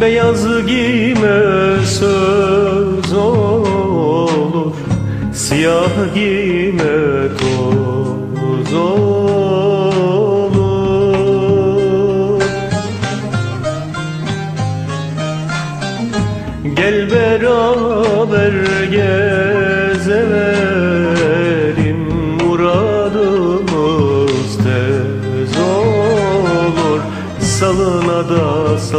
Beyaz giyme söz olur. Siyah giyme toz olur. Gel beraber gezelim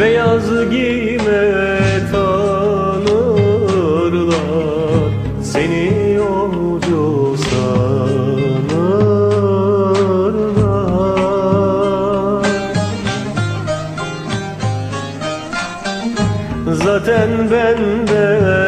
Beyaz giyme tanırlar Seni yolcu sanırlar. Zaten bende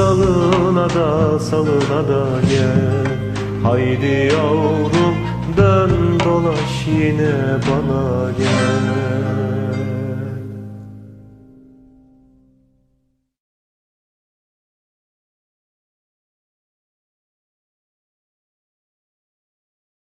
Salına da salına da gel. Haydi yavrum dön dolaş yine bana gel